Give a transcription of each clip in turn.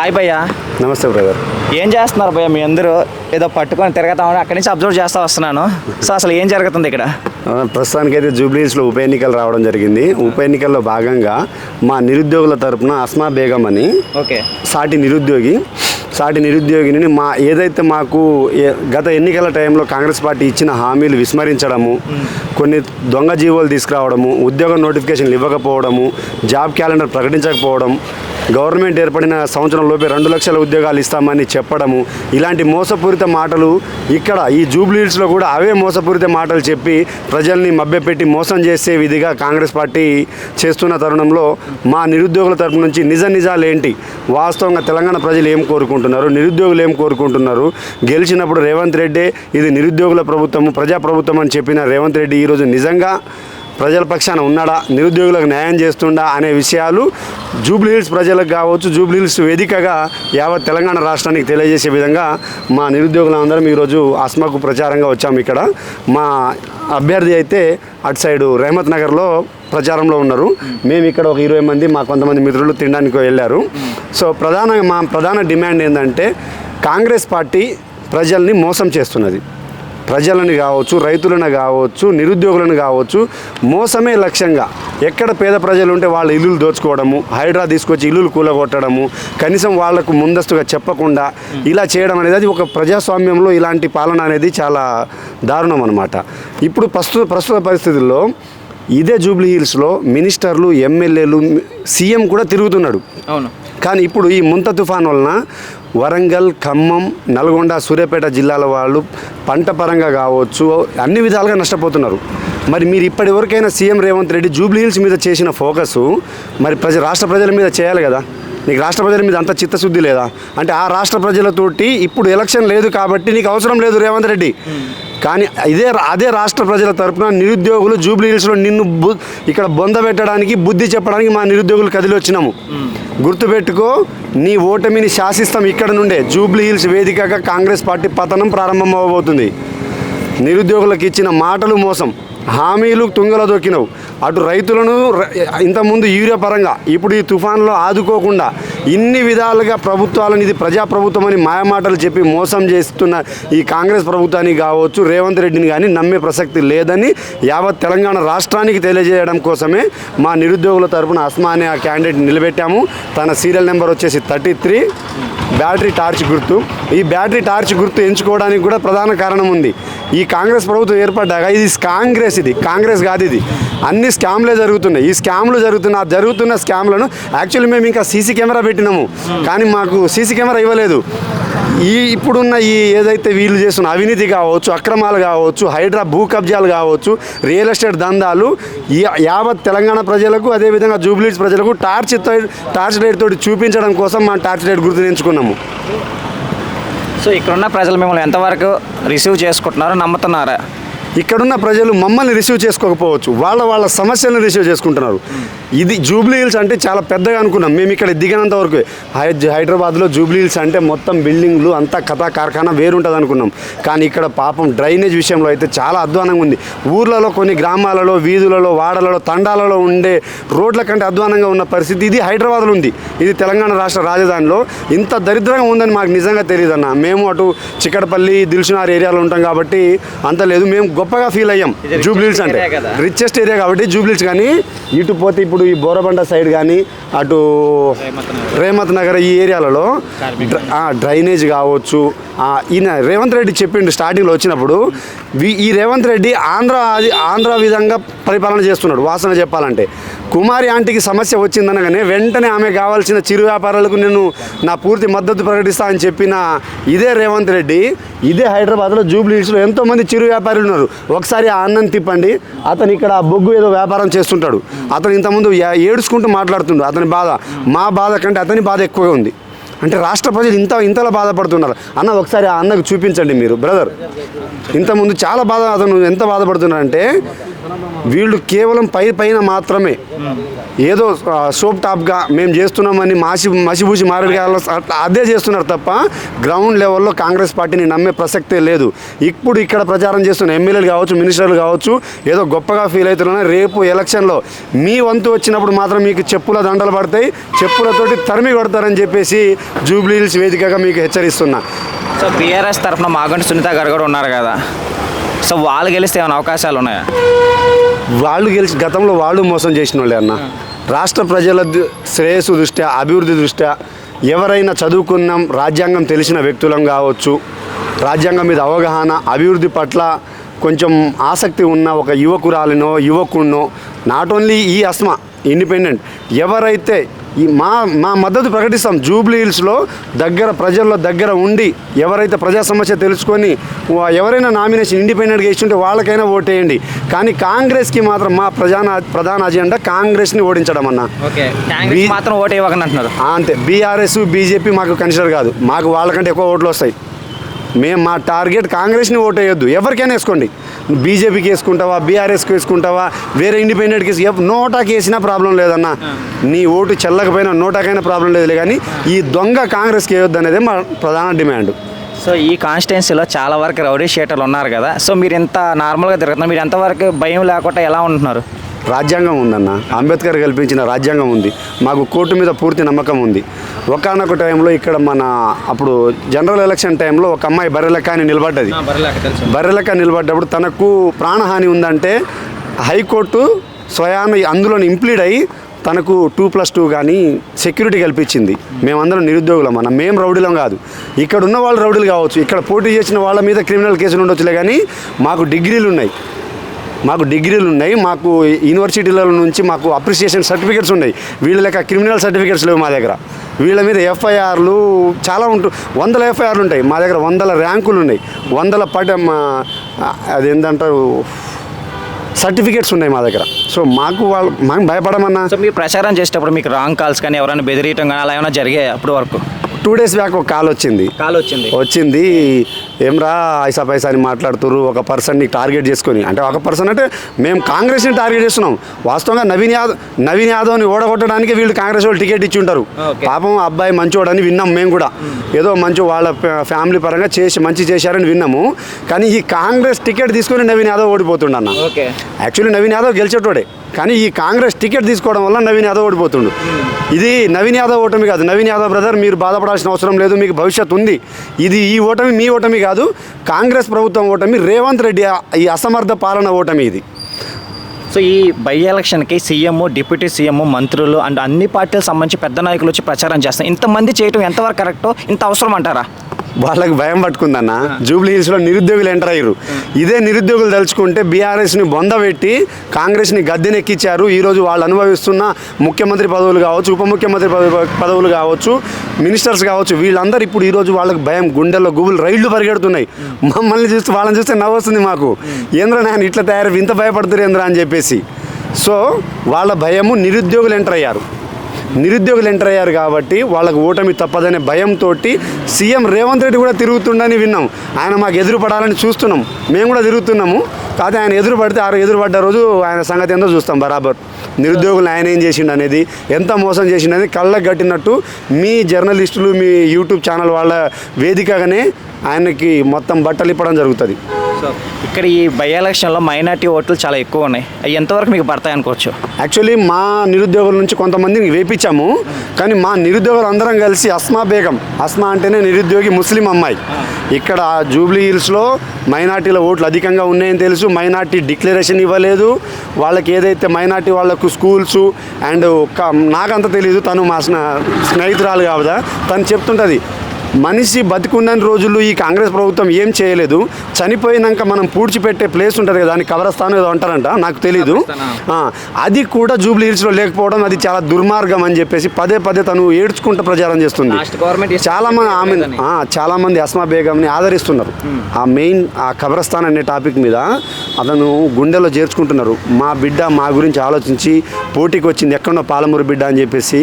Hi భయ్య. నమస్తే brother. ఏం చేస్తున్నారు భయ్య మీ అందరూ? ఏదో పట్టుకొని తిరగతామని అక్కడి నుంచి అబ్జర్వ్ చేస్తూ వస్తున్నాను. సో అసలు ఏం జరుగుతుంది ఇక్కడ? ఆ, ప్రస్తుతానికైతే జూబ్లీస్లో ఉప ఎన్నికలు రావడం జరిగింది. ఉప ఎన్నికల్లో భాగంగా మా నిరుద్యోగుల తరపున అస్మా బేగం అని ఓకే. సాటి నిరుద్యోగి సాటి నిరుద్యోగిని మా ఏదైతే మాకు గత ఎన్నికల టైంలో కాంగ్రెస్ పార్టీ ఇచ్చిన హామీలు విస్మరించడము కొన్ని దొంగ జీవోలు తీసుకురావడము ఉద్యోగ నోటిఫికేషన్లు ఇవ్వకపోవడము జాబ్ క్యాలెండర్ ప్రకటించకపోవడం గవర్నమెంట్ ఏర్పడిన సంవత్సరంలోపే రెండు లక్షల ఉద్యోగాలు ఇస్తామని చెప్పడము ఇలాంటి మోసపూరిత మాటలు ఇక్కడ ఈ జూబ్లీహిల్స్లో కూడా అవే మోసపూరిత మాటలు చెప్పి ప్రజల్ని మభ్యపెట్టి మోసం చేసే విధిగా కాంగ్రెస్ పార్టీ చేస్తున్న తరుణంలో మా నిరుద్యోగుల తరపు నుంచి నిజ నిజాలు ఏంటి? వాస్తవంగా తెలంగాణ ప్రజలు ఏం కోరుకుంటున్నారు? నిరుద్యోగులు ఏం కోరుకుంటున్నారు? గెలిచినప్పుడు రేవంత్ రెడ్డి ఇది నిరుద్యోగుల ప్రభుత్వము ప్రజాప్రభుత్వం అని చెప్పిన రేవంత్ రెడ్డి ఈరోజు నిజంగా ప్రజల పక్షాన ఉన్నాడా? నిరుద్యోగులకు న్యాయం చేస్తుండా అనే విషయాలు జూబ్లీహిల్స్ ప్రజలకు కావచ్చు జూబ్లీహిల్స్ వేదికగా యావత్ తెలంగాణ రాష్ట్రానికి తెలియజేసే విధంగా మా నిరుద్యోగులందరం ఈరోజు ఆస్మాకు ప్రచారంగా వచ్చాము ఇక్కడ. మా అభ్యర్థి అయితే అటు సైడు రెహమత్ నగర్లో ప్రచారంలో ఉన్నారు. మేము ఇక్కడ ఒక ఇరవై మంది మా కొంతమంది మిత్రులు తినడానికి వెళ్ళారు. సో ప్రధానంగా మా ప్రధాన డిమాండ్ ఏంటంటే కాంగ్రెస్ పార్టీ ప్రజల్ని మోసం చేస్తున్నది. ప్రజలను కావచ్చు రైతులను కావచ్చు నిరుద్యోగులను కావచ్చు మోసమే లక్ష్యంగా ఎక్కడ పేద ప్రజలు ఉంటే వాళ్ళ ఇల్లులు దోచుకోవడము హైడ్రా తీసుకొచ్చి ఇల్లులు కూలగొట్టడము కనీసం వాళ్ళకు ముందస్తుగా చెప్పకుండా ఇలా చేయడం అనేది అది ఒక ప్రజాస్వామ్యంలో ఇలాంటి పాలన అనేది చాలా దారుణం అనమాట ఇప్పుడు ప్రస్తుత ప్రస్తుత పరిస్థితుల్లో ఇదే జూబ్లీ హిల్స్లో మినిస్టర్లు ఎమ్మెల్యేలు సీఎం కూడా తిరుగుతున్నాడు. అవును. కానీ ఇప్పుడు ఈ ముంత తుఫాన్ వలన వరంగల్ ఖమ్మం నల్గొండ సూర్యాపేట జిల్లాల వాళ్ళు పంట పరంగా కావచ్చు అన్ని విధాలుగా నష్టపోతున్నారు. మరి మీరు ఇప్పటి వరకైనా సీఎం రేవంత్ రెడ్డి జూబ్లీ హిల్స్ మీద చేసిన ఫోకస్ మరి ప్రజ రాష్ట్ర ప్రజల మీద చేయాలి కదా? నీకు రాష్ట్ర ప్రజల మీద అంత చిత్తశుద్ధి లేదా? అంటే ఆ రాష్ట్ర ప్రజలతోటి ఇప్పుడు ఎలక్షన్ లేదు కాబట్టి నీకు అవసరం లేదు రేవంత్ రెడ్డి. కానీ ఇదే అదే రాష్ట్ర ప్రజల తరపున నిరుద్యోగులు జూబ్లీ హిల్స్లో నిన్ను బు ఇక్కడ బొంద పెట్టడానికి బుద్ధి చెప్పడానికి మా నిరుద్యోగులు కదిలి వచ్చినాము. గుర్తుపెట్టుకో నీ ఓటమిని శాసిస్తాం ఇక్కడ నుండే. జూబ్లీ హిల్స్ వేదికగా కాంగ్రెస్ పార్టీ పతనం ప్రారంభం అవ్వబోతుంది. నిరుద్యోగులకు ఇచ్చిన మాటలు మోసం. హామీలు తుంగలో దొక్కినవు. అటు రైతులను ఇంతకుముందు యూరియా పరంగా ఇప్పుడు ఈ తుఫాన్లో ఆదుకోకుండా ఇన్ని విధాలుగా ప్రభుత్వాలను ఇది ప్రజాప్రభుత్వం అని మాయమాటలు చెప్పి మోసం చేస్తున్న ఈ కాంగ్రెస్ ప్రభుత్వానికి కావచ్చు రేవంత్ రెడ్డిని కానీ నమ్మే ప్రసక్తి లేదని యావత్ తెలంగాణ రాష్ట్రానికి తెలియజేయడం కోసమే మా నిరుద్యోగుల తరపున అస్మా అనే ఆ క్యాండిడేట్ నిలబెట్టాము. తన సీరియల్ నెంబర్ వచ్చేసి థర్టీ త్రీ. బ్యాటరీ టార్చ్ గుర్తు. ఈ బ్యాటరీ టార్చ్ గుర్తు ఎంచుకోవడానికి కూడా ప్రధాన కారణం ఉంది. ఈ కాంగ్రెస్ ప్రభుత్వం ఏర్పడ్డాక ఇది కాంగ్రెస్ ఇది. కాంగ్రెస్ కాదు ఇది. అన్ని స్కామ్లే జరుగుతున్నాయి. ఈ స్కామ్లు జరుగుతున్న ఆ జరుగుతున్న స్కామ్లను యాక్చువల్లీ మేము ఇంకా సీసీ కెమెరా పెట్టినాము. కానీ మాకు సీసీ కెమెరా ఇవ్వలేదు. ఈ ఇప్పుడున్న ఈ ఏదైతే వీళ్ళు చేస్తున్న అవినీతి కావచ్చు అక్రమాలు కావచ్చు హైడ్రా భూ కబ్జాలు కావచ్చు రియల్ ఎస్టేట్ దందాలు ఈ యావత్ తెలంగాణ ప్రజలకు అదేవిధంగా జూబ్లీస్ ప్రజలకు టార్చ్ తో- టార్చ్ లైట్ తోటి చూపించడం కోసం మా టార్చ్ లైట్ గుర్తు ఎంచుకున్నాము సో ఇక్కడ ఉన్న ప్రజలు మిమ్మల్ని ఎంతవరకు రిసీవ్ చేసుకుంటున్నారో నమ్ముతున్నారా? ఇక్కడున్న ప్రజలు మమ్మల్ని రిసీవ్ చేసుకోకపోవచ్చు. వాళ్ళ వాళ్ళ సమస్యలను రిసీవ్ చేసుకుంటున్నారు. ఇది జూబ్లీ హిల్స్ అంటే చాలా పెద్దగా అనుకున్నాం. మేము ఇక్కడ దిగినంత వరకు హై హైదరాబాద్లో జూబ్లీ హిల్స్ అంటే మొత్తం బిల్డింగ్లు అంతా కథా కార్ఖానా వేరుంటుంది అనుకున్నాం. కానీ ఇక్కడ పాపం డ్రైనేజ్ విషయంలో అయితే చాలా అధ్వానంగా ఉంది. ఊర్లలో కొన్ని గ్రామాలలో వీధులలో వాడలలో తండాలలో ఉండే రోడ్ల కంటే అధ్వానంగా ఉన్న పరిస్థితి ఇది హైదరాబాద్లో ఉంది. ఇది తెలంగాణ రాష్ట్ర రాజధానిలో ఇంత దరిద్రంగా ఉందని మాకు నిజంగా తెలియదు అన్న మేము అటు చిక్కడపల్లి దిల్సునార్ ఏరియాలో ఉంటాం కాబట్టి అంత లేదు. మేము గొప్పగా ఫీల్ అయ్యాం. జూబ్లీహిల్స్ అంటే. రిచెస్ట్ ఏరియా కాబట్టి జూబ్లీహిల్స్ కానీ ఇటు పోతే ఇప్పుడు ఈ బోరబండ సైడ్ కానీ అటు రేమత్ నగర్. ఈ ఏరియాలలో డ్రైనేజ్ కావచ్చు ఈయన రేవంత్ రెడ్డి చెప్పిండు స్టార్టింగ్లో వచ్చినప్పుడు ఈ రేవంత్ రెడ్డి ఆంధ్ర అది ఆంధ్ర విధంగా పరిపాలన చేస్తున్నాడు వాసన చెప్పాలంటే. కుమారి ఆంటీకి సమస్య వచ్చిందనగానే వెంటనే ఆమె కావాల్సిన చిరు వ్యాపారాలకు నేను నా పూర్తి మద్దతు ప్రకటిస్తా అని చెప్పిన ఇదే రేవంత్ రెడ్డి ఇదే హైదరాబాద్లో జూబ్లీ హిల్స్లో ఎంతోమంది చిరు వ్యాపారులు ఉన్నారు. ఒకసారి ఆ అన్నం తిప్పండి. అతను ఇక్కడ బొగ్గు ఏదో వ్యాపారం చేస్తుంటాడు. అతను ఇంతకుముందు ఏడుచుకుంటూ మాట్లాడుతుండు. అతని బాధ. మా బాధ కంటే అతని బాధ ఎక్కువగా ఉంది. అంటే రాష్ట్ర ప్రజలు ఇంత ఇంతలా బాధపడుతున్నారు. అన్న ఒకసారి ఆ అన్నకు చూపించండి మీరు బ్రదర్. ఇంతకుముందు చాలా బాధ అతను ఎంత బాధపడుతున్నారంటే వీళ్ళు కేవలం పై పైన మాత్రమే. ఏదో సోప్ టాప్గా మేము చేస్తున్నామని మాసి మసిబూసి మారేడుకాయలు అదే చేస్తున్నారు తప్ప గ్రౌండ్ లెవెల్లో కాంగ్రెస్ పార్టీని నమ్మే ప్రసక్తే లేదు. ఇప్పుడు ఇక్కడ ప్రచారం చేస్తున్న ఎమ్మెల్యేలు కావచ్చు మినిస్టర్లు కావచ్చు ఏదో గొప్పగా ఫీల్ అవుతున్నా రేపు ఎలక్షన్లో మీ వంతు వచ్చినప్పుడు మాత్రం మీకు చెప్పుల దండలు పడతాయి చెప్పులతోటి తరిమి కొడతారని చెప్పేసి జూబ్లీ హిల్స్ వేదికగా మీకు హెచ్చరిస్తున్నా. సో బీఆర్ఎస్ తరఫున మాగంటి సునీత గారు కూడా ఉన్నారు కదా. సో వాళ్ళు గెలిస్తే ఏమైనా అవకాశాలు ఉన్నాయా? వాళ్ళు గెలిచి గతంలో వాళ్ళు మోసం చేసిన వాళ్ళే అన్న. రాష్ట్ర ప్రజల శ్రేయస్సు దృష్ట్యా అభివృద్ధి దృష్ట్యా ఎవరైనా చదువుకున్నాం రాజ్యాంగం తెలిసిన వ్యక్తులం కావచ్చు. రాజ్యాంగం మీద అవగాహన అభివృద్ధి పట్ల కొంచెం ఆసక్తి ఉన్న ఒక యువకురాలినో యువకుడినో నాట్ ఓన్లీ ఈ అస్మా ఇండిపెండెంట్ ఎవరైతే ఈ మా మా మద్దతు ప్రకటిస్తాం. జూబ్లీ హిల్స్లో దగ్గర ప్రజల్లో దగ్గర ఉండి ఎవరైతే ప్రజా సమస్య తెలుసుకొని ఎవరైనా నామినేషన్ ఇండిపెండెంట్గా ఇస్తుంటే వాళ్ళకైనా ఓటేయండి. కానీ కాంగ్రెస్కి మాత్రం మా ప్రధాన ప్రధాన అజెండా కాంగ్రెస్ని ఓడించడం అన్న. మాత్రం ఓటు ఇవ్వకండి అంటున్నారు అంతే. బీఆర్ఎస్ బీజేపీ మాకు కన్సిడర్ కాదు. మాకు వాళ్ళకంటే ఎక్కువ ఓట్లు వస్తాయి. మేము మా టార్గెట్ కాంగ్రెస్ని ఓటు వేయొద్దు ఎవరికైనా వేసుకోండి. బీజేపీకి వేసుకుంటావా బీఆర్ఎస్కి వేసుకుంటావా వేరే ఇండిపెండెంట్కి నోటాకి వేసినా ప్రాబ్లం లేదన్న. నీ ఓటు చెల్లకపోయినా నోటాకైనా ప్రాబ్లం లేదులే కానీ ఈ దొంగ కాంగ్రెస్కి వేయొద్దు అనేది మా ప్రధాన డిమాండ్. సో ఈ కాన్స్టిట్యున్సీలో చాలా వరకు రౌడీ షీటర్లు ఉన్నారు కదా. సో మీరు ఎంత నార్మల్గా తిరుగుతున్నారు. మీరు ఎంతవరకు భయం లేకుండా ఎలా ఉంటున్నారు? రాజ్యాంగం ఉందన్న. అంబేద్కర్ కల్పించిన రాజ్యాంగం ఉంది. మాకు కోర్టు మీద పూర్తి నమ్మకం ఉంది. ఒకనొక టైంలో ఇక్కడ మన అప్పుడు జనరల్ ఎలక్షన్ టైంలో ఒక అమ్మాయి బర్రెలెక్క అని నిలబడ్డది. బర్రెలెక్క నిలబడ్డప్పుడు తనకు ప్రాణహాని ఉందంటే హైకోర్టు స్వయాన అందులో ఇంప్లీడ్ అయ్యి తనకు టూ ప్లస్ టూ కానీ సెక్యూరిటీ కల్పించింది. మేమందరం నిరుద్యోగులం అన్న. మేము రౌడీలం కాదు. ఇక్కడ ఉన్న వాళ్ళు రౌడీలు కావచ్చు. ఇక్కడ పోటీ చేసిన వాళ్ళ మీద క్రిమినల్ కేసులు ఉండొచ్చులే కానీ మాకు డిగ్రీలు ఉన్నాయి మాకు డిగ్రీలు ఉన్నాయి మాకు యూనివర్సిటీల నుంచి మాకు అప్రిసియేషన్ సర్టిఫికేట్స్ ఉన్నాయి. వీళ్ళ లెక్క క్రిమినల్ సర్టిఫికేట్స్ లేవు మా దగ్గర. వీళ్ళ మీద ఎఫ్ఐఆర్లు చాలా ఉంటు వందల ఎఫ్ఐఆర్లు ఉంటాయి. మా దగ్గర వందల ర్యాంకులు ఉన్నాయి. వందల పట మా- అదేంటంటారు సర్టిఫికేట్స్ ఉన్నాయి మా దగ్గర. సో మాకు వాళ్ళు మాకు భయపడమన్నా. సో మీరు ప్రచారం చేసేటప్పుడు మీకు రాంగ్ కాల్స్ కానీ ఎవరైనా బెదిరియటం కానీ అలా ఏమైనా జరిగాయి అప్పటి వరకు? టూ డేస్ బ్యాక్ ఒక కాల్ వచ్చింది. కాల్ వచ్చింది. వచ్చింది. ఏమ్రా ఐసా పైసా అని మాట్లాడుతున్నారు ఒక పర్సన్ని టార్గెట్ చేసుకొని. అంటే ఒక పర్సన్ అంటే మేము కాంగ్రెస్ని టార్గెట్ చేస్తున్నాం. వాస్తవంగా నవీన్ యాదవ్ నవీన్ యాదవ్ని ఓడగొట్టడానికి వీళ్ళు కాంగ్రెస్ వాళ్ళు టికెట్ ఇచ్చి ఉంటారు. పాపం అబ్బాయి మంచోడని విన్నాం మేము కూడా. ఏదో మంచి వాళ్ళ ఫ్యా- ఫ్యామిలీ పరంగా చేసి మంచి చేశారని విన్నాము. కానీ ఈ కాంగ్రెస్ టికెట్ తీసుకొని నవీన్ యాదవ్ ఓడిపోతుండన్న యాక్చువల్లీ నవీన్ యాదవ్ గెలిచేటోడే. కానీ ఈ కాంగ్రెస్ టికెట్ తీసుకోవడం వల్ల నవీన్ యాదవ్ ఓడిపోతుండు. ఇది నవీన్ యాదవ్ ఓటమి కాదు. నవీన్ యాదవ్ బ్రదర్ మీరు బాధపడాల్సిన అవసరం లేదు మీకు భవిష్యత్తు ఉంది. ఇది ఈ ఓటమి మీ ఓటమి కాదు. కాదు కాంగ్రెస్ ప్రభుత్వం ఓటమి రేవంత్ రెడ్డి ఈ అసమర్థ పాలన ఓటమి ఇది. సో ఈ బై ఎలక్షన్కి సీఎం డిప్యూటీ సీఎం మంత్రులు అండ్ అన్ని పార్టీలకు సంబంధించి పెద్ద నాయకులు వచ్చి ప్రచారం చేస్తారు ఇంతమంది చేయటం ఎంతవరకు కరెక్టో ఇంత అవసరం అంటారా? వాళ్ళకి భయం పట్టుకుందన్న. జూబ్లీ హిల్స్లో నిరుద్యోగులు ఎంటర్ అయ్యారు. ఇదే నిరుద్యోగులు తలుచుకుంటే బీఆర్ఎస్ని బొందబెట్టి కాంగ్రెస్ని గద్దెనెక్కిచ్చారు. ఈరోజు వాళ్ళు అనుభవిస్తున్న ముఖ్యమంత్రి పదవులు కావచ్చు ఉప ముఖ్యమంత్రి పదవులు కావచ్చు మినిస్టర్స్ కావచ్చు వీళ్ళందరూ ఇప్పుడు ఈరోజు వాళ్ళకి భయం గుండెల్లో గుబులు రైళ్ళు పరిగెడుతున్నాయి. మమ్మల్ని చూస్తే వాళ్ళని చూస్తే నవ్వుస్తుంది మాకు. ఏంద్ర నేను ఇట్లా తయారు ఇంత భయపడుతున్నారు ఏంద్రా? అని చెప్పేసి. సో వాళ్ళ భయము నిరుద్యోగులు ఎంటర్ అయ్యారు. నిరుద్యోగులు ఎంటర్ అయ్యారు కాబట్టి వాళ్ళకు ఓటమి తప్పదనే భయంతో సీఎం రేవంత్ రెడ్డి కూడా తిరుగుతుండని విన్నాం. ఆయన మాకు ఎదురుపడాలని చూస్తున్నాం. మేము కూడా తిరుగుతున్నాము. కాకపోతే ఆయన ఎదురు పడితే ఆ ఎదురుపడ్డ రోజు ఆయన సంగతి ఏందో చూస్తాం బరాబర్. నిరుద్యోగులు ఆయన ఏం చేసిండు అనేది ఎంత మోసం చేసిండు అనేది కళ్ళకు కట్టినట్టు మీ జర్నలిస్టులు మీ యూట్యూబ్ ఛానల్ వాళ్ళ వేదికగానే ఆయనకి మొత్తం బట్టలు ఇప్పడం జరుగుతుంది. ఇక్కడ ఈ బై ఎలక్షన్లో మైనార్టీ ఓట్లు చాలా ఎక్కువ ఉన్నాయి. అవి ఎంతవరకు మీకు పడతాయి అనుకోవచ్చు? యాక్చువల్లీ మా నిరుద్యోగుల నుంచి కొంతమందిని వేపించాము. కానీ మా నిరుద్యోగులు అందరం కలిసి అస్మా బేగం. అస్మా అంటేనే నిరుద్యోగి ముస్లిం అమ్మాయి. ఇక్కడ జూబ్లీ హిల్స్లో మైనార్టీల ఓట్లు అధికంగా ఉన్నాయని తెలుసు. మైనార్టీ డిక్లరేషన్ ఇవ్వలేదు. వాళ్ళకి ఏదైతే మైనార్టీ వాళ్ళకు స్కూల్స్ అండ్ నాకంత తెలియదు తను మా స్నే- స్నేహితురాలు కావదా తను చెప్తుంటుంది మనిషి బతికున్న రోజుల్లో ఈ కాంగ్రెస్ ప్రభుత్వం ఏం చేయలేదు. చనిపోయినాక మనం పూడ్చిపెట్టే ప్లేస్ ఉంటుంది కదా దాన్ని కబరస్థానం ఏదో అంటారంట నాకు తెలీదు. అది కూడా జూబ్లీ హిల్స్లో లేకపోవడం అది చాలా దుర్మార్గం అని చెప్పేసి పదే పదే తను ఏడ్చుకుంటూ ప్రచారం చేస్తుంది. చాలా మంది ఆమె చాలా మంది అస్మా బేగంని ఆదరిస్తున్నారు. ఆ మెయిన్ ఆ కబరస్థాన్ అనే టాపిక్ మీద అతను గుండెలో చేర్చుకుంటున్నారు. మా బిడ్డ మా గురించి ఆలోచించి పోటీకి వచ్చింది ఎక్కడో పాలమూరు బిడ్డ అని చెప్పేసి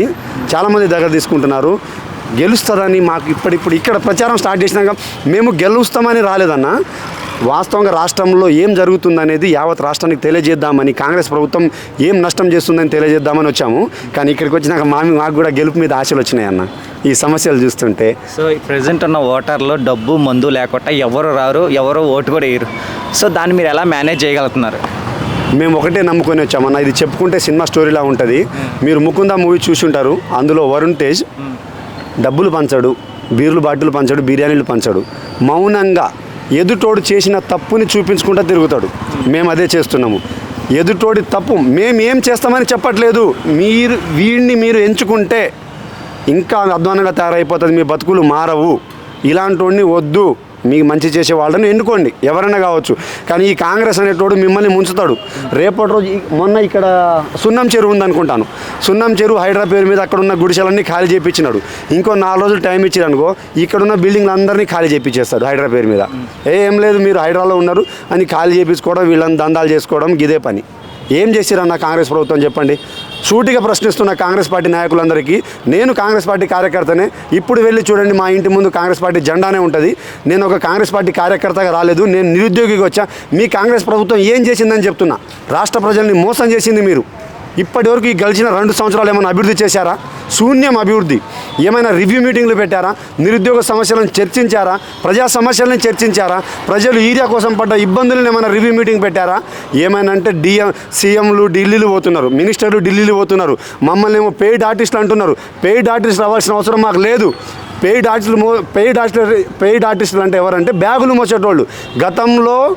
చాలామంది దగ్గర తీసుకుంటున్నారు. గెలుస్తుందని మాకు ఇప్పుడిప్పుడు ఇక్కడ ప్రచారం స్టార్ట్ చేసినాక మేము గెలుస్తామని రాలేదన్న. వాస్తవంగా రాష్ట్రంలో ఏం జరుగుతుందనేది యావత్ రాష్ట్రానికి తెలియజేద్దామని కాంగ్రెస్ ప్రభుత్వం ఏం నష్టం చేస్తుందని తెలియజేద్దామని వచ్చాము. కానీ ఇక్కడికి వచ్చినాక మామి మాకు కూడా గెలుపు మీద ఆశలు వచ్చినాయి అన్న ఈ సమస్యలు చూస్తుంటే. సో ప్రజెంట్ ఉన్న ఓటర్లో డబ్బు మందు లేకుండా ఎవరు రారు ఎవరు ఓటు కూడా వేయరు. సో దాన్ని మీరు ఎలా మేనేజ్ చేయగలుగుతున్నారు? మేము ఒకటే నమ్ముకొని వచ్చామన్న. ఇది చెప్పుకుంటే సినిమా స్టోరీలా ఉంటుంది. మీరు ముకుంద మూవీ చూసి ఉంటారు అందులో వరుణ్ తేజ్ డబ్బులు పంచడు బీర్లు బాటిలు పంచడు బిర్యానీలు పంచడు. మౌనంగా ఎదుటోడు చేసిన తప్పుని చూపించుకుంటూ తిరుగుతాడు. మేము అదే చేస్తున్నాము. ఎదుటోడి తప్పు మేము ఏం చేస్తామని చెప్పట్లేదు. మీరు వీడిని మీరు ఎంచుకుంటే ఇంకా అధ్వానంగా తయారైపోతుంది మీ బతుకులు మారవు. ఇలాంటి వద్దు. మీకు మంచి చేసే వాళ్ళని ఎన్నుకోండి. ఎవరైనా కావచ్చు. కానీ ఈ కాంగ్రెస్ అనేటోడు మిమ్మల్ని ముంచుతాడు. రేపటి రోజు మొన్న ఇక్కడ సున్నం చెరువు ఉందనుకుంటాను. సున్నం చెరువు హైడ్రా పేరు మీద అక్కడ ఉన్న గుడిసెలన్నీ ఖాళీ చేయించినాడు ఇంకో నాలుగు రోజులు టైం ఇచ్చారు అనుకో ఇక్కడ ఉన్న బిల్డింగ్లు అందరినీ ఖాళీ చేయించేస్తాడు హైడ్రా పేరు మీద. ఏం లేదు మీరు హైడ్రాలో ఉన్నారు అని ఖాళీ చేయించుకోవడం వీళ్ళని దందాలు చేసుకోవడం ఇదే పని. ఏం చేసిరన్న కాంగ్రెస్ ప్రభుత్వం చెప్పండి? సూటిగా ప్రశ్నిస్తున్న కాంగ్రెస్ పార్టీ నాయకులందరికీ నేను కాంగ్రెస్ పార్టీ కార్యకర్తనే ఇప్పుడు వెళ్ళి చూడండి మా ఇంటి ముందు కాంగ్రెస్ పార్టీ జెండానే ఉంటుంది. నేను ఒక కాంగ్రెస్ పార్టీ కార్యకర్తగా రాలేదు నేను నిరుద్యోగికి వచ్చా. మీ కాంగ్రెస్ ప్రభుత్వం ఏం చేసిందని చెప్తున్నా. రాష్ట్ర ప్రజల్ని మోసం చేసింది మీరు. ఇప్పటివరకు ఈ గడిచిన రెండు సంవత్సరాలు ఏమైనా అభివృద్ధి చేశారా? శూన్యం అభివృద్ధి. ఏమైనా రివ్యూ మీటింగ్లు పెట్టారా? నిరుద్యోగ సమస్యలను చర్చించారా? ప్రజా సమస్యలను చర్చించారా? ప్రజలు ఏరియా కోసం పడ్డ ఇబ్బందులను ఏమైనా రివ్యూ మీటింగ్ పెట్టారా? ఏమైనా అంటే డిఎం సీఎంలు ఢిల్లీలు పోతున్నారు మినిస్టర్లు ఢిల్లీలు పోతున్నారు మమ్మల్ని ఏమో పెయిడ్ ఆర్టిస్టులు అంటున్నారు. పెయిడ్ ఆర్టిస్ట్ రావాల్సిన అవసరం మాకు లేదు. పెయిడ్ ఆర్టిస్టులు పెయిడ్ ఆర్టిస్టులు పెయిడ్ ఆర్టిస్టులు అంటే ఎవరంటే బ్యాగులు మోసేటోళ్ళు. గతంలో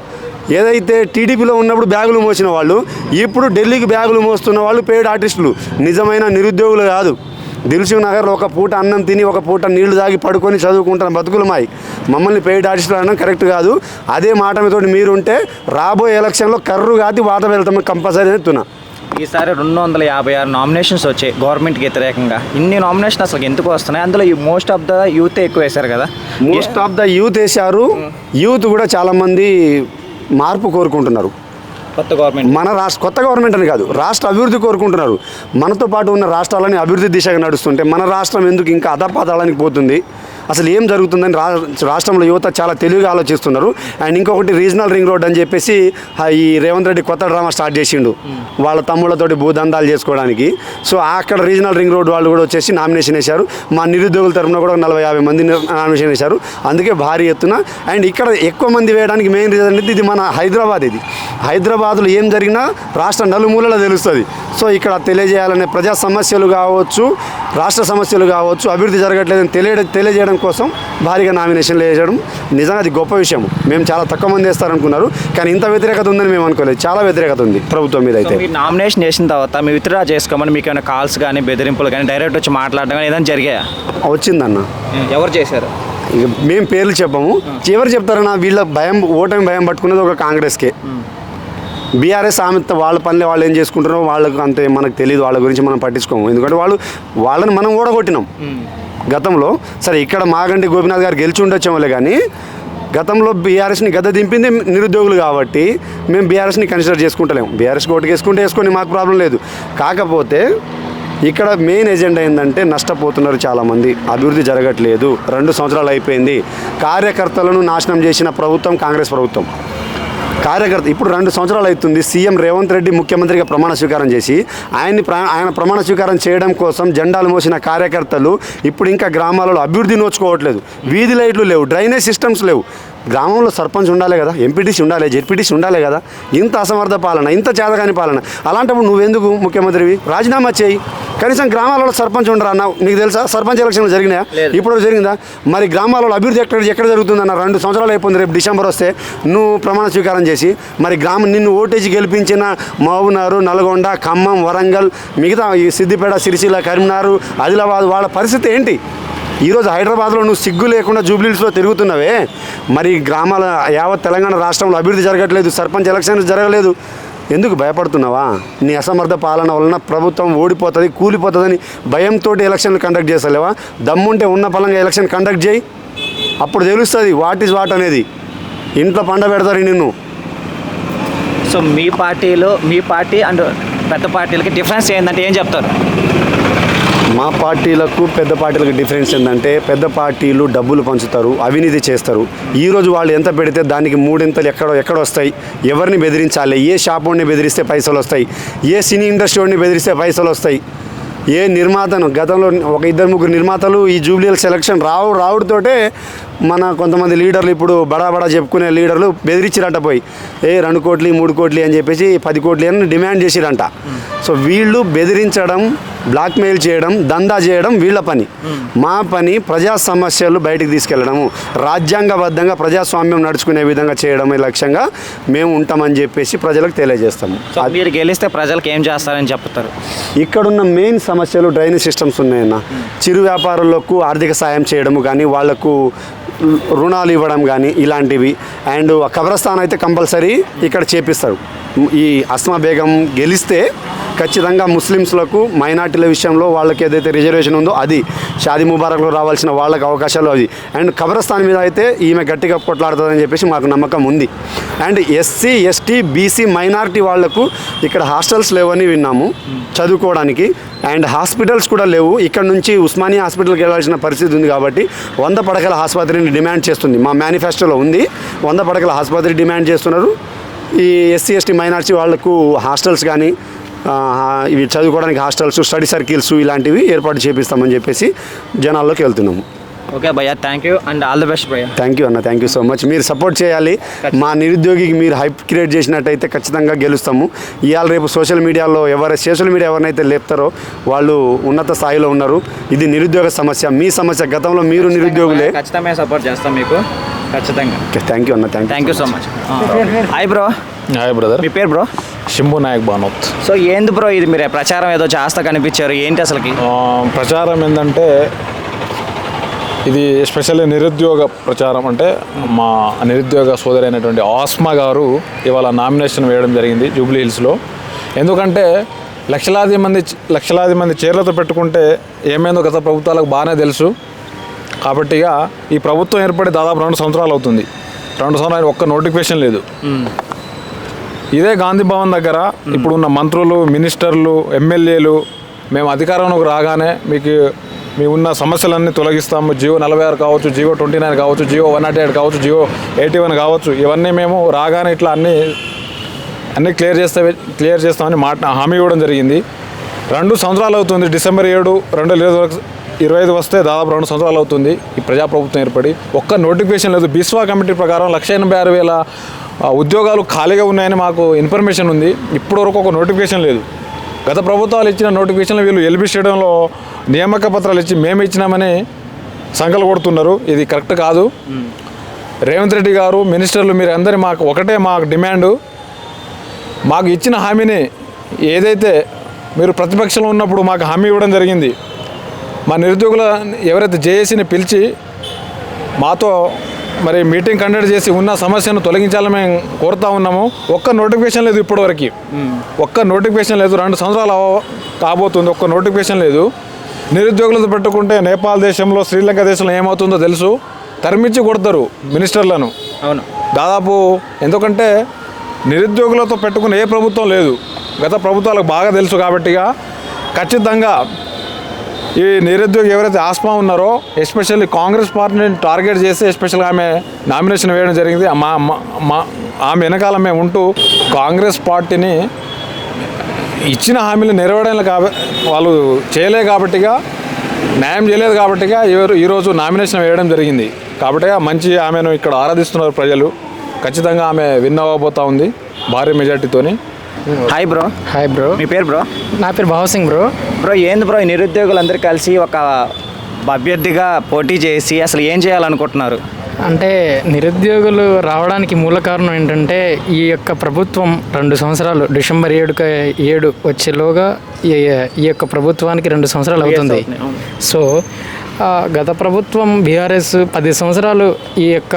ఏదైతే టీడీపీలో ఉన్నప్పుడు బ్యాగులు మోసిన వాళ్ళు ఇప్పుడు ఢిల్లీకి బ్యాగులు మోస్తున్న వాళ్ళు పెయిడ్ ఆర్టిస్టులు. నిజమైన నిరుద్యోగులు కాదు. దిల్సుఖ్ నగర్లో ఒక పూట అన్నం తిని ఒక పూట నీళ్ళు తాగి పడుకొని చదువుకుంటున్న బతుకులు మాయి. మమ్మల్ని పెయిడ్ ఆర్టిస్టులు అనడం కరెక్ట్ కాదు. అదే మాట మీతోటి మీరుంటే రాబోయే ఎలక్షన్లో కర్రు కాతి వాత వెళ్తామని కంపల్సరీ ఎత్తున్నా ఈసారి రెండు వందల యాభై ఆరు నామినేషన్స్ వచ్చాయి గవర్నమెంట్కి వ్యతిరేకంగా. ఇన్ని నామినేషన్ అసలు ఎందుకు వస్తున్నాయి? అందులో మోస్ట్ ఆఫ్ ద యూత్ ఎక్కువ వేశారు కదా. మోస్ట్ ఆఫ్ ద యూత్ వేశారు. యూత్ కూడా చాలామంది మార్పు కోరుకుంటున్నారు. కొత్త గవర్నమెంట్ మన రాష్ట్ర కొత్త గవర్నమెంట్ అని కాదు రాష్ట్ర అభివృద్ధి కోరుకుంటున్నారు. మనతో పాటు ఉన్న రాష్ట్రాలని అభివృద్ధి దిశగా నడుస్తుంటే మన రాష్ట్రం ఎందుకు ఇంకా అధపాతాళానికి పోతుంది? అసలు ఏం జరుగుతుందని రా రాష్ట్రంలో యువత చాలా తెలివిగా ఆలోచిస్తున్నారు. అండ్ ఇంకొకటి రీజనల్ రింగ్ రోడ్ అని చెప్పేసి ఈ రేవంత్ రెడ్డి కొత్త డ్రామా స్టార్ట్ చేసిండు. వాళ్ళ తమ్ముళ్ళతోటి భూదందాలు చేసుకోవడానికి. సో అక్కడ రీజనల్ రింగ్ రోడ్ వాళ్ళు కూడా వచ్చేసి నామినేషన్ వేశారు. మా నిరుద్యోగుల తరఫున కూడా నలభై యాభై మంది నామినేషన్ వేశారు. అందుకే భారీ ఎత్తున. అండ్ ఇక్కడ ఎక్కువ మంది వేయడానికి మెయిన్ రీజన్ అనేది ఇది మన హైదరాబాద్ ఇది. హైదరాబాద్లో ఏం జరిగినా రాష్ట్ర నలుమూలలో తెలుస్తుంది. సో ఇక్కడ తెలియజేయాలనే ప్రజా సమస్యలు కావచ్చు రాష్ట్ర సమస్యలు కావచ్చు అభివృద్ధి జరగట్లేదని తెలియ తెలియజేయడం కోసం భారీగా నామినేషన్లు వేయడం నిజంగా అది గొప్ప విషయం. మేము చాలా తక్కువ మంది వేస్తారనుకున్నారు కానీ ఇంత వ్యతిరేకత ఉందని మేము అనుకోలేదు. చాలా వ్యతిరేకత ఉంది ప్రభుత్వం మీద అయితే. నామినేషన్ చేసిన తర్వాత మీ విత్డ్రా చేసుకోమని మీకు ఏమైనా కాల్స్ కానీ బెదిరింపులు కానీ డైరెక్ట్ వచ్చి మాట్లాడడం కానీ ఏదైనా జరిగాయా? వచ్చిందన్న. ఎవరు చేశారు? ఇక మేము పేర్లు చెప్పము. ఎవరు చెప్తారన్నా వీళ్ళ భయం ఓటమి భయం పట్టుకున్నది ఒక కాంగ్రెస్కే. బీఆర్ఎస్ ఆమె వాళ్ళ పనులు వాళ్ళు ఏం చేసుకుంటారో వాళ్ళకు అంతే మనకు తెలియదు వాళ్ళ గురించి మనం పట్టించుకోము. ఎందుకంటే వాళ్ళు వాళ్ళని మనం ఓడగొట్టినాం. గతంలో సరే ఇక్కడ మాగంటి గోపినాథ్ గారు గెలిచి ఉండొచ్చాములే కానీ గతంలో బీఆర్ఎస్ని గద్ద దింపింది నిరుద్యోగులు కాబట్టి మేము బీఆర్ఎస్ని కన్సిడర్ చేసుకుంటలేము బీఆర్ఎస్ ఓటుకు వేసుకుంటే వేసుకొని మాకు ప్రాబ్లం లేదు. కాకపోతే ఇక్కడ మెయిన్ ఎజెండా ఏంటంటే నష్టపోతున్నారు చాలామంది. అభివృద్ధి జరగట్లేదు. రెండు సంవత్సరాలు అయిపోయింది. కార్యకర్తలను నాశనం చేసిన ప్రభుత్వం కాంగ్రెస్ ప్రభుత్వం. కార్యకర్త ఇప్పుడు రెండు సంవత్సరాలు అవుతుంది. సీఎం రేవంత్ రెడ్డి ముఖ్యమంత్రిగా ప్రమాణ స్వీకారం చేసి ఆయన్ని ఆయన ప్రమాణ స్వీకారం చేయడం కోసం జెండాలు మోసిన కార్యకర్తలు ఇప్పుడు ఇంకా గ్రామాలలో అభివృద్ధి నోచుకోవట్లేదు. వీధి లైట్లు లేవు డ్రైనేజ్ సిస్టమ్స్ లేవు. గ్రామంలో సర్పంచ్ ఉండాలి కదా ఎంపీటీసీ ఉండాలి జెడ్పీటీసీ ఉండాలి కదా ఇంత అసమర్థ పాలన ఇంత చేతగాని పాలన అలాంటప్పుడు నువ్వెందుకు ముఖ్యమంత్రివి రాజీనామా చేయి. కనీసం గ్రామాలలో సర్పంచ్ ఉండరా అన్న నీకు తెలుసా? సర్పంచ్ ఎలక్షన్లు జరిగినాయా. ఇప్పుడు జరిగిందా? మరి గ్రామాలలో అభివృద్ధి ఎక్కడ ఎక్కడ జరుగుతుందన్న రెండు సంవత్సరాలు అయిపోయింది రేపు డిసెంబర్ వస్తే నువ్వు ప్రమాణ స్వీకారం చేసి మరి గ్రామం నిన్ను ఓటేసి గెలిపించిన మహబూబ్నగర్ నల్గొండ ఖమ్మం వరంగల్ మిగతా ఈ సిద్దిపేట సిరిసిల్ల కరీంనగర్ ఆదిలాబాద్ వాళ్ళ పరిస్థితి ఏంటి? ఈరోజు హైదరాబాద్లో నువ్వు సిగ్గు లేకుండా జూబ్లీస్లో తిరుగుతున్నావే. మరి గ్రామాల యావత్ తెలంగాణ రాష్ట్రంలో అభివృద్ధి జరగట్లేదు సర్పంచ్ ఎలక్షన్స్ జరగలేదు. ఎందుకు భయపడుతున్నావా? నీ అసమర్థ పాలన వలన ప్రభుత్వం ఓడిపోతుంది కూలిపోతుందని భయంతో ఎలక్షన్లు కండక్ట్ చేస్తలేవా? దమ్ముంటే ఉన్న పలంగా ఎలక్షన్ కండక్ట్ చేయి. అప్పుడు తెలుస్తుంది వాట్ ఈజ్ వాట్ అనేది. ఇంట్లో పండ పెడతారు నిన్ను. సో మీ పార్టీలో మీ పార్టీ అండ్ పెద్ద పార్టీలకి డిఫరెన్స్ ఏంటంటే ఏం చెప్తారు? మా పార్టీలకు పెద్ద పార్టీలకు డిఫరెన్స్ ఏంటంటే పెద్ద పార్టీలు డబ్బులు పంచుతారు అవినీతి చేస్తారు. ఈరోజు వాళ్ళు ఎంత పెడితే దానికి మూడింతలు ఎక్కడ ఎక్కడ వస్తాయి ఎవరిని బెదిరించాలి? ఏ షాప్ బెదిరిస్తే పైసలు వస్తాయి? ఏ సినీ ఇండస్ట్రీ వాడిని బెదిరిస్తే పైసలు వస్తాయి? ఏ నిర్మాతను గతంలో ఒక ఇద్దరు ముగ్గురు నిర్మాతలు ఈ జూబ్లీల సెలక్షన్ రావు రావుడితోటే మన కొంతమంది లీడర్లు ఇప్పుడు బడా బడా చెప్పుకునే లీడర్లు బెదిరించిరంట పోయి. ఏ రెండు కోట్లు మూడు కోట్లు అని చెప్పేసి పది కోట్లు అని డిమాండ్ చేసిరంట. సో వీళ్ళు బెదిరించడం బ్లాక్మెయిల్ చేయడం దందా చేయడం వీళ్ళ పని. మా పని ప్రజా సమస్యలు బయటికి తీసుకెళ్ళడము. రాజ్యాంగబద్ధంగా ప్రజాస్వామ్యం నడుచుకునే విధంగా చేయడమే లక్ష్యంగా మేము ఉంటామని చెప్పేసి ప్రజలకు తెలియజేస్తాము. సో మీరు గెలిస్తే ప్రజలకు ఏం చేస్తారని చెప్తారు? ఇక్కడున్న మెయిన్ సమస్యలు డ్రైనేజ్ సిస్టమ్స్ ఉన్నాయన్న. చిరు వ్యాపారులకు ఆర్థిక సాయం చేయడము కానీ వాళ్ళకు రుణాలు ఇవ్వడం కానీ ఇలాంటివి. అండ్ కబ్రస్థాన్ అయితే కంపల్సరీ ఇక్కడ చేపిస్తారు. ఈ అస్మా బేగం గెలిస్తే ఖచ్చితంగా ముస్లిమ్స్లకు మైనార్టీల విషయంలో వాళ్ళకి ఏదైతే రిజర్వేషన్ ఉందో అది షాదీ ముబారక్లో రావాల్సిన వాళ్ళకి అవకాశాలు అది అండ్ కబ్రస్థాన్ మీద అయితే ఈమె గట్టిగా కొట్లాడుతుందని చెప్పేసి మాకు నమ్మకం ఉంది. And SC ST BC minority వాళ్ళకు ఇక్కడ హాస్టల్స్ లేవని విన్నాము చదువుకోవడానికి. అండ్ హాస్పిటల్స్ కూడా లేవు. ఇక్కడ నుంచి ఉస్మానియా హాస్పిటల్కి వెళ్ళాల్సిన పరిస్థితి ఉంది కాబట్టి వంద పడకల ఆసుపత్రిని డిమాండ్ చేస్తుంది. మా మేనిఫెస్టోలో ఉంది. వంద పడకల ఆసుపత్రి డిమాండ్ చేస్తున్నారు. ఈ ఎస్సీ ఎస్టీ మైనార్టీ వాళ్ళకు హాస్టల్స్ కానీ ఇవి చదువుకోవడానికి హాస్టల్స్ స్టడీ సర్కిల్స్ ఇలాంటివి ఏర్పాటు చేపిస్తామని చెప్పేసి జనాల్లోకి వెళ్తున్నాము. ఓకే భయ్యా thank you and all the best భయ్యా. థ్యాంక్ యూ అన్న థ్యాంక్ యూ సో మచ్ మీరు సపోర్ట్ చేయాలి. మా నిరుద్యోగికి మీరు హైప్ క్రియేట్ చేసినట్టయితే ఖచ్చితంగా గెలుస్తాము. ఇవాళ రేపు సోషల్ మీడియాలో ఎవరు సోషల్ మీడియా ఎవరినైతే లేపుతారో వాళ్ళు ఉన్నత స్థాయిలో ఉన్నారు. ఇది నిరుద్యోగ సమస్య. మీ సమస్య గతంలో మీరు నిరుద్యోగులే. ఖచ్చితంగా సపోర్ట్ చేస్తాం మీకు. ఖచ్చితంగా. థ్యాంక్ యూ అన్న thank thank you so much hi bro hi brother మీ పేరు బ్రో శంభు నాయక్ బానోత్. సో ఏంది బ్రో ఇది? మీరు ప్రచారం ఏదో చేస్తా కనిపించారు. ఏంటి అసలుకి? ప్రచారం ఏంటంటే ఇది ఎస్పెషల్లీ నిరుద్యోగ ప్రచారం అంటే మా నిరుద్యోగ సోదరి అయినటువంటి ఆస్మా గారు ఇవాళ నామినేషన్ వేయడం జరిగింది జూబ్లీ హిల్స్లో. ఎందుకంటే లక్షలాది మంది లక్షలాది మంది చీరలతో పెట్టుకుంటే ఏమైందో గత ప్రభుత్వాలకు బాగానే తెలుసు. కాబట్టి ఇక ఈ ప్రభుత్వం ఏర్పడి దాదాపు రెండు సంవత్సరాలు అవుతుంది. రెండు సంవత్సరాలు ఒక్క నోటిఫికేషన్ లేదు. ఇదే గాంధీ భవన్ దగ్గర ఇప్పుడున్న మంత్రులు మినిస్టర్లు ఎమ్మెల్యేలు మేము అధికారంలోకి రాగానే మీకు మీ ఉన్న సమస్యలన్నీ తొలగిస్తాము. జియో నలభై ఆరు కావచ్చు జియో ట్వంటీ నైన్ కావచ్చు జియో వన్ నాట్ ఎయిట్ కావచ్చు జియో ఎయిటీ వన్ కావచ్చు ఇవన్నీ మేము రాగానే ఇట్లా అన్నీ అన్నీ క్లియర్ చేస్తే క్లియర్ చేస్తామని మాట హామీ ఇవ్వడం జరిగింది. రెండు సంవత్సరాలు అవుతుంది డిసెంబర్ ఏడు రెండు వేల ఇరవై ఇరవై ఐదు వస్తే దాదాపు రెండు సంవత్సరాలు అవుతుంది ఈ ప్రజాప్రభుత్వం ఏర్పడి. ఒక్క నోటిఫికేషన్ లేదు. బిస్వా కమిటీ ప్రకారం లక్ష ఎనభై ఆరు వేల ఉద్యోగాలు ఖాళీగా ఉన్నాయని మాకు ఇన్ఫర్మేషన్ ఉంది. ఇప్పటి వరకు ఒక నోటిఫికేషన్ లేదు. గత ప్రభుత్వాలు ఇచ్చిన నోటిఫికేషన్లు వీళ్ళు ఎల్బీ స్టేడియంలో నియామక పత్రాలు ఇచ్చి మేము ఇచ్చినామని సంకలు కొడుతున్నారు. ఇది కరెక్ట్ కాదు. రేవంత్ రెడ్డి గారు మినిస్టర్లు మీరు అందరి మాకు ఒకటే మాకు డిమాండు. మాకు ఇచ్చిన హామీని ఏదైతే మీరు ప్రతిపక్షంలో ఉన్నప్పుడు మాకు హామీ ఇవ్వడం జరిగింది. మా నిరుద్యోగుల ఎవరైతే జేఏసీని పిలిచి మాతో మరి మీటింగ్ కండక్ట్ చేసి ఉన్న సమస్యను తొలగించాలని మేము కోరుతా ఉన్నాము. ఒక్క నోటిఫికేషన్ లేదు ఇప్పటివరకు. ఒక్క నోటిఫికేషన్ లేదు. రెండు సంవత్సరాలు కాబోతుంది. ఒక్క నోటిఫికేషన్ లేదు. నిరుద్యోగులతో పెట్టుకుంటే నేపాల్ దేశంలో శ్రీలంక దేశంలో ఏమవుతుందో తెలుసు. తరిమించి కొడతారు మినిస్టర్లను. అవును. దాదాపు ఎందుకంటే నిరుద్యోగులతో పెట్టుకున్న ఏ ప్రభుత్వం లేదు. గత ప్రభుత్వాలకు బాగా తెలుసు కాబట్టిగా ఖచ్చితంగా ఈ నిరుద్యోగి ఎవరైతే ఆస్మా ఉన్నారో ఎస్పెషల్లీ కాంగ్రెస్ పార్టీని టార్గెట్ చేసి ఎస్పెషల్గా ఆమె నామినేషన్ వేయడం జరిగింది. మా మా- ఆమె వెనకాల మేము ఉంటూ కాంగ్రెస్ పార్టీని ఇచ్చిన హామీలు నెరవేయడం కాబ వాళ్ళు చేయలే కాబట్టిగా న్యాయం చేయలేదు కాబట్టిగా ఎవరు ఈరోజు నామినేషన్ వేయడం జరిగింది. కాబట్టి మంచి ఆమెను ఇక్కడ ఆరాధిస్తున్నారు ప్రజలు. ఖచ్చితంగా ఆమె విన్ అవ్వబోతూ ఉంది భారీ మెజార్టీతోని. హాయ్ బ్రో హాయ్ బ్రో మీ పేరు బ్రో నా పేరు భావ్ సింగ్ బ్రో బ్రో ఏంది బ్రో ఈ నిరుద్యోగులందరూ కలిసి ఒక అభ్యర్థిగా పోటీ చేసి అసలు ఏం చేయాలనుకుంటున్నారు? అంటే నిరుద్యోగులు రావడానికి మూల కారణం ఏంటంటే ఈ యొక్క ప్రభుత్వం రెండు సంవత్సరాలు డిసెంబర్ ఏడుక ఏడు వచ్చేలోగా ఈ ఈ యొక్క ప్రభుత్వానికి రెండు సంవత్సరాలు అవుతుంది. సో గత ప్రభుత్వం బీఆర్ఎస్ పది సంవత్సరాలు ఈ యొక్క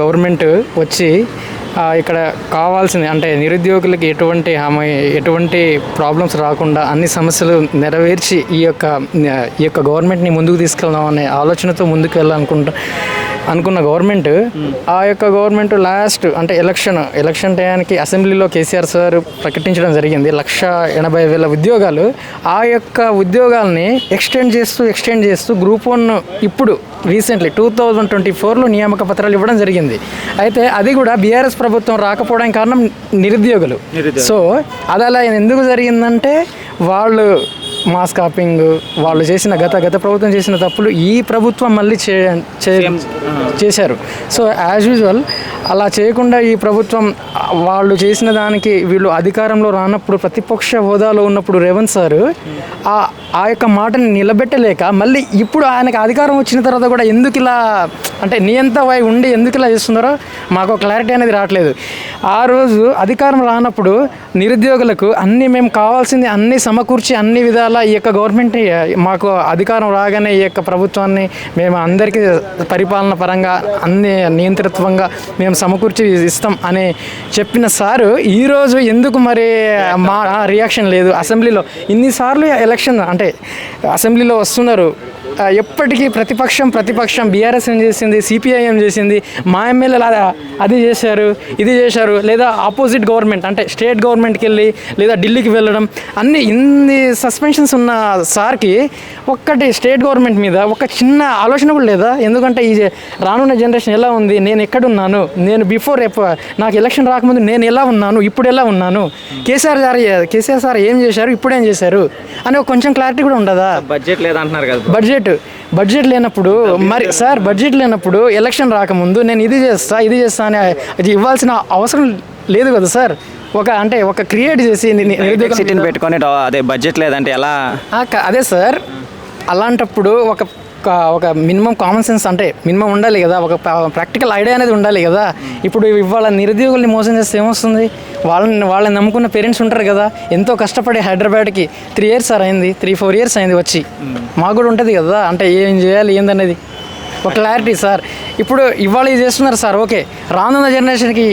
గవర్నమెంట్ వచ్చి ఇక్కడ కావాల్సింది అంటే నిరుద్యోగులకి ఎటువంటి హామీ ఎటువంటి ప్రాబ్లమ్స్ రాకుండా అన్ని సమస్యలు నెరవేర్చి ఈ యొక్క ఈ యొక్క గవర్నమెంట్ని ముందుకు తీసుకెళ్దాం అనే ఆలోచనతో ముందుకు వెళ్ళాలనుకుంటా అనుకున్న గవర్నమెంట్ ఆ యొక్క గవర్నమెంట్ లాస్ట్ అంటే ఎలక్షన్ ఎలక్షన్ టయానికి అసెంబ్లీలో కేసీఆర్ సార్ ప్రకటించడం జరిగింది. లక్ష ఎనభై వేల ఉద్యోగాలు. ఆ యొక్క ఉద్యోగాల్ని ఎక్స్టెండ్ చేస్తూ ఎక్స్టెండ్ చేస్తూ గ్రూప్ వన్ ఇప్పుడు రీసెంట్లీ టూ థౌజండ్ ట్వంటీ ఫోర్లో నియామక పత్రాలు ఇవ్వడం జరిగింది. అయితే అది కూడా బీఆర్ఎస్ ప్రభుత్వం రాకపోవడానికి కారణం నిరుద్యోగులు. సో అది అలా ఎందుకు జరిగిందంటే వాళ్ళు మాస్ కాపింగ్ వాళ్ళు చేసిన గత గత ప్రభుత్వం చేసిన తప్పులు ఈ ప్రభుత్వం మళ్ళీ చే చేశారు. సో యాజ్ యూజువల్ అలా చేయకుండా ఈ ప్రభుత్వం వాళ్ళు చేసిన దానికి వీళ్ళు అధికారంలో రానప్పుడు ప్రతిపక్ష హోదాలో ఉన్నప్పుడు రేవంత్ సార్ ఆ ఆ యొక్క మాటని నిలబెట్టలేక మళ్ళీ ఇప్పుడు ఆయనకు అధికారం వచ్చిన తర్వాత కూడా ఎందుకు ఇలా అంటే నియంత వై ఉండి ఎందుకు ఇలా చేస్తున్నారో మాకు క్లారిటీ అనేది రావట్లేదు. ఆ రోజు అధికారం రానప్పుడు నిరుద్యోగులకు అన్ని మేము కావాల్సింది అన్ని సమకూర్చి అన్ని విధాల ఈ యొక్క గవర్నమెంట్ మాకు అధికారం రాగానే ఈ యొక్క ప్రభుత్వాన్ని మేము అందరికీ పరిపాలన పరంగా అన్ని నియంత్రిత్వంగా మేము సమకూర్చి ఇస్తాం అని చెప్పిన సారు ఈరోజు ఎందుకు మరి మా రియాక్షన్ లేదు? అసెంబ్లీలో ఇన్నిసార్లు ఎలక్షన్ అంటే అసెంబ్లీలో వస్తున్నారు. ఎప్పటికీ ప్రతిపక్షం ప్రతిపక్షం బీఆర్ఎస్ ఏం చేసింది సిపిఐ ఏం చేసింది మా ఎమ్మెల్యేలు అది చేశారు ఇది చేశారు లేదా ఆపోజిట్ గవర్నమెంట్ అంటే స్టేట్ గవర్నమెంట్కి వెళ్ళి లేదా ఢిల్లీకి వెళ్ళడం అన్ని ఇన్ని సస్పెన్షన్స్ ఉన్న సార్కి ఒక్కటి స్టేట్ గవర్నమెంట్ మీద ఒక చిన్న ఆలోచన కూడా లేదా? ఎందుకంటే ఈ రానున్న జనరేషన్ ఎలా ఉంది నేను ఎక్కడున్నాను నేను బిఫోర్ నాకు ఎలక్షన్ రాకముందు నేను ఎలా ఉన్నాను ఇప్పుడు ఎలా ఉన్నాను కేసీఆర్ సార్ కేసీఆర్ సార్ ఏం చేశారు ఇప్పుడు ఏం చేశారు అని ఒక కొంచెం క్లారిటీ కూడా ఉండదా? బడ్జెట్ లేదంటున్నారు కదా. బడ్జెట్ బడ్జెట్ లేనప్పుడు మరి సార్ బడ్జెట్ లేనప్పుడు ఎలక్షన్ రాకముందు నేను ఇది చేస్తా ఇది చేస్తా అని అది ఇవ్వాల్సిన అవసరం లేదు కదా సార్? ఒక అంటే ఒక క్రియేట్ చేసి సిటీని పెట్టుకొని అదే బడ్జెట్ లేదంటే ఎలా? అదే సార్ అలాంటప్పుడు ఒక ఒక- ఒక మినిమం కామన్ సెన్స్ అంటే మినిమం ఉండాలి కదా ఒక ప్రాక్టికల్ ఐడియా అనేది ఉండాలి కదా. ఇప్పుడు ఇవాళ నిరుద్యోగుల్ని మోసం చేస్తే ఏమొస్తుంది? వాళ్ళని వాళ్ళని నమ్ముకున్న పేరెంట్స్ ఉంటారు కదా ఎంతో కష్టపడి హైదరాబాద్కి త్రీ ఇయర్స్ సార్ అయింది త్రీ ఫోర్ ఇయర్స్ అయింది వచ్చి. మాకు కూడా ఉంటుంది కదా అంటే ఏం చేయాలి ఏందనేది? ఒక క్లారిటీ సార్ ఇప్పుడు ఇవాళ ఇది చేస్తున్నారు సార్ ఓకే రానున్న జనరేషన్కి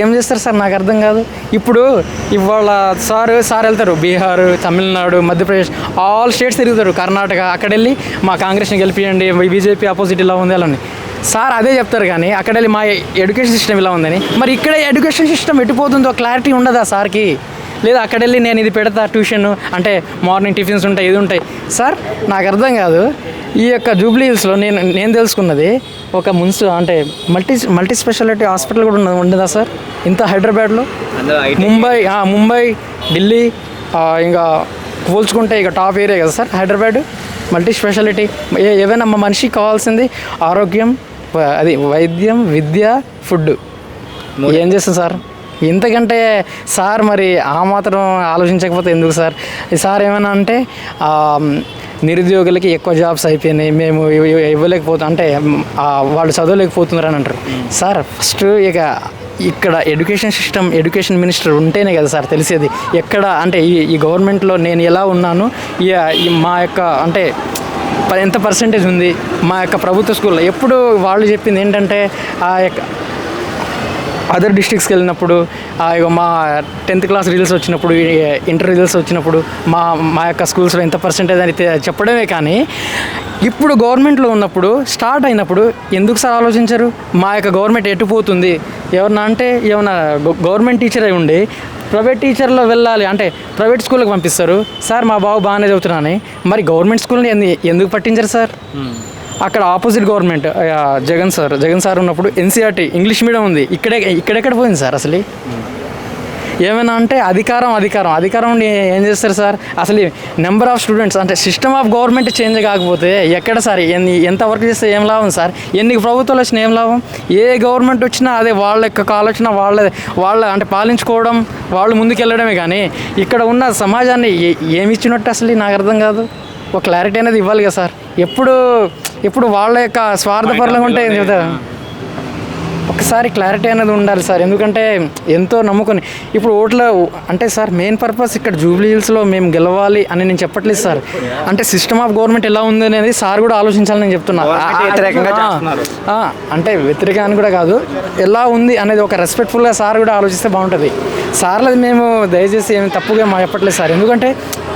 ఏం చేస్తారు సార్ నాకు అర్థం కాదు. ఇప్పుడు ఇవాళ సార్ సార్ వెళ్తారు. బీహార్ తమిళనాడు మధ్యప్రదేశ్ ఆల్ స్టేట్స్ తిరుగుతారు. కర్ణాటక అక్కడ వెళ్ళి మా కాంగ్రెస్ని గెలిపియండి బీజేపీ ఆపోజిట్ ఇలా ఉంది అని సార్ అదే చెప్తారు కానీ అక్కడ వెళ్ళి మా ఎడ్యుకేషన్ సిస్టమ్ ఇలా ఉందని. మరి ఇక్కడ ఎడ్యుకేషన్ సిస్టమ్ ఎట్టిపోతుందో క్లారిటీ ఉండదా సార్కి? లేదా అక్కడ వెళ్ళి నేను ఇది పెడతా ట్యూషన్ అంటే మార్నింగ్ టిఫిన్స్ ఉంటాయి ఇది ఉంటాయి. సార్ నాకు అర్థం కాదు. ఈ యొక్క జూబ్లీ హిల్స్లో నేను నేను తెలుసుకున్నది ఒక మున్సి అంటే మల్టీ మల్టీ స్పెషాలిటీ హాస్పిటల్ కూడా ఉన్నది ఉండదా సార్? ఇంత హైదరాబాద్లో? ముంబై ముంబై ఢిల్లీ ఇంకా పోల్చుకుంటే ఇక టాప్ ఏరియా కదా సార్ హైదరాబాద్. మల్టీ స్పెషాలిటీ ఏ ఏవైనా మా మనిషికి కావాల్సింది ఆరోగ్యం అది వైద్యం విద్య ఫుడ్. ఏం చేస్తాం సార్? ఇంతకంటే సార్ మరి ఆ మాత్రం ఆలోచించకపోతే ఎందుకు సార్? సార్ ఏమైనా అంటే నిరుద్యోగులకి ఎక్కువ జాబ్స్ అయిపోయినాయి మేము ఇవ్వ- ఇవ్వలేకపోతాం అంటే వాళ్ళు చదవలేకపోతున్నారు అని అంటారు. సార్ ఫస్ట్ ఇక ఇక్కడ ఎడ్యుకేషన్ సిస్టమ్ ఎడ్యుకేషన్ మినిస్టర్ ఉంటేనే కదా సార్ తెలిసేది. ఎక్కడ అంటే ఈ ఈ గవర్నమెంట్లో నేను ఎలా ఉన్నాను ఈ మా యొక్క అంటే ఎంత పర్సంటేజ్ ఉంది మా యొక్క ప్రభుత్వ స్కూల్లో ఎప్పుడు వాళ్ళు చెప్పింది ఏంటంటే ఆ యొక్క అదర్ డిస్ట్రిక్ట్స్కి వెళ్ళినప్పుడు ఆ మా టెన్త్ క్లాస్ రిజల్ట్స్ వచ్చినప్పుడు ఇంటర్ రిజల్ట్స్ వచ్చినప్పుడు మా మా యొక్క స్కూల్స్లో ఎంత పర్సెంటేజ్ అని చెప్పడమే కానీ ఇప్పుడు గవర్నమెంట్లో ఉన్నప్పుడు స్టార్ట్ అయినప్పుడు ఎందుకు సార్ ఆలోచించరు? మా యొక్క గవర్నమెంట్ ఎట్టుపోతుంది ఎవరన్నా అంటే ఏమన్నా గవర్నమెంట్ టీచర్ అయి ఉండి ప్రైవేట్ టీచర్లో వెళ్ళాలి అంటే ప్రైవేట్ స్కూల్కి పంపిస్తారు సార్ మా బాబు బాగానే చదువుతున్నాను మరి గవర్నమెంట్ స్కూల్ని ఎందుకు పట్టించరు సార్? Hmm. అక్కడ opposite government Jagan sir Jagan sir ఉన్నప్పుడు ఎన్సీఆర్టీ ఇంగ్లీష్ మీడియం ఉంది. ఇక్కడే ఇక్కడెక్కడ పోయింది సార్ అసలు? ఏమైనా అంటే అధికారం అధికారం. అధికారం ఉండి ఏం చేస్తారు సార్? అసలు నెంబర్ ఆఫ్ స్టూడెంట్స్ అంటే సిస్టమ్ ఆఫ్ గవర్నమెంట్ చేంజ్ కాకపోతే ఎక్కడ సార్? ఎన్ని ఎంత వర్క్ చేస్తే ఏం లాభం సార్? ఎన్ని ప్రభుత్వాలు వచ్చినా ఏం లాభం? ఏ గవర్నమెంట్ వచ్చినా అదే వాళ్ళ యొక్క ఆలోచన వాళ్ళ వాళ్ళ అంటే పాలించుకోవడం వాళ్ళు ముందుకెళ్ళడమే కానీ ఇక్కడ ఉన్న సమాజాన్ని ఏ- ఏమి ఇచ్చినట్టు అసలు నాకు అర్థం కాదు. ఒక క్లారిటీ అనేది ఇవ్వాలి కదా సార్. ఎప్పుడు ఎప్పుడు వాళ్ళ యొక్క స్వార్థపరంగా ఉంటే చెప్తారు ఒకసారి క్లారిటీ అనేది ఉండాలి సార్. ఎందుకంటే ఎంతో నమ్ముకొని ఇప్పుడు ఓట్ల అంటే సార్ మెయిన్ పర్పస్ ఇక్కడ జూబ్లీ హిల్స్లో మేము గెలవాలి అని నేను చెప్పట్లేదు సార్. అంటే సిస్టమ్ ఆఫ్ గవర్నమెంట్ ఎలా ఉంది అనేది సార్ కూడా ఆలోచించాలని నేను చెప్తున్నా. అంటే వ్యతిరేకాన్ని కూడా కాదు ఎలా ఉంది అనేది ఒక రెస్పెక్ట్ఫుల్గా సార్ కూడా ఆలోచిస్తే బాగుంటుంది. సార్లది మేము దయచేసి ఏమి తప్పుగా మా చెప్పట్లేదు సార్. ఎందుకంటే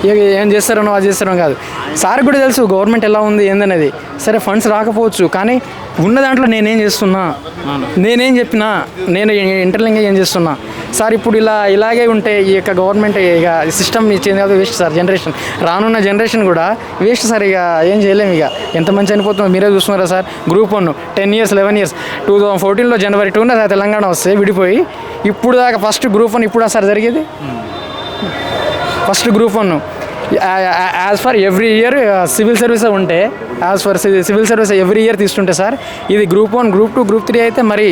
ఏ- ఏం చేస్తారనో అది చేస్తారో కాదు. సార్ కూడా తెలుసు గవర్నమెంట్ ఎలా ఉంది ఏందనేది. సరే ఫండ్స్ రాకపోవచ్చు కానీ ఉన్న దాంట్లో నేనేం చేస్తున్నా? నేనేం చెప్పినా నేను ఇంటర్లింగ్ ఏం చేస్తున్నా? సార్ ఇప్పుడు ఇలా ఇలాగే ఉంటే ఈ యొక్క గవర్నమెంట్ ఇక సిస్టమ్ చేంజ్ కాదు వేస్ట్ సార్ జనరేషన్ రానున్న జనరేషన్ కూడా వేస్ట్ సార్ ఇక ఏం చేయలేము ఇక. ఎంత మంచి చనిపోతుందో మీరే చూస్తున్నారా sir? Group one ten years eleven years two thousand ఫోర్టీన్లో జనవరి టూన తెలంగాణ వస్తే విడిపోయి ఇప్పుడు దాకా ఫస్ట్ గ్రూప్ వన్ ఇప్పుడు సార్ జరిగేది? First group one. As per every year civil service ఉంటే as per civil service every year తీసుకుంటే సార్ ఇది group one group two group three అయితే మరి